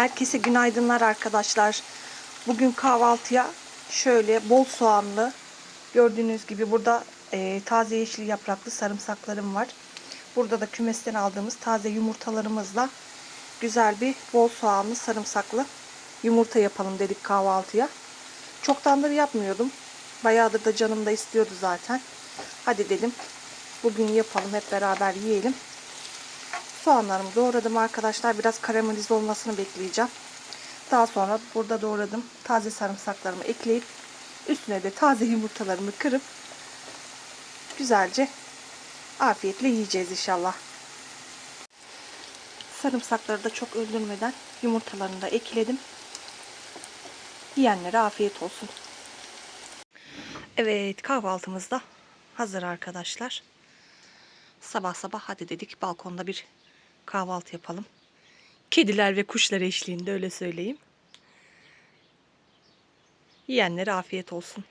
Herkese günaydınlar arkadaşlar. Bugün kahvaltıya şöyle bol soğanlı gördüğünüz gibi burada e, taze yeşil yapraklı sarımsaklarım var. Burada da kümesten aldığımız taze yumurtalarımızla güzel bir bol soğanlı sarımsaklı yumurta yapalım dedik kahvaltıya. Çoktandır yapmıyordum. Bayağıdır da canım da istiyordu zaten. Hadi dedim bugün yapalım hep beraber yiyelim. Soğanlarımı doğradım arkadaşlar. Biraz karamelize olmasını bekleyeceğim. Daha sonra burada doğradım. Taze sarımsaklarımı ekleyip üstüne de taze yumurtalarımı kırıp güzelce afiyetle yiyeceğiz inşallah. Sarımsakları da çok öldürmeden yumurtalarını da ekledim. Yiyenlere afiyet olsun. Evet kahvaltımız da hazır arkadaşlar. Sabah sabah hadi dedik balkonda bir kahvaltı yapalım. Kediler ve kuşlar eşliğinde öyle söyleyeyim. Yiyenlere afiyet olsun.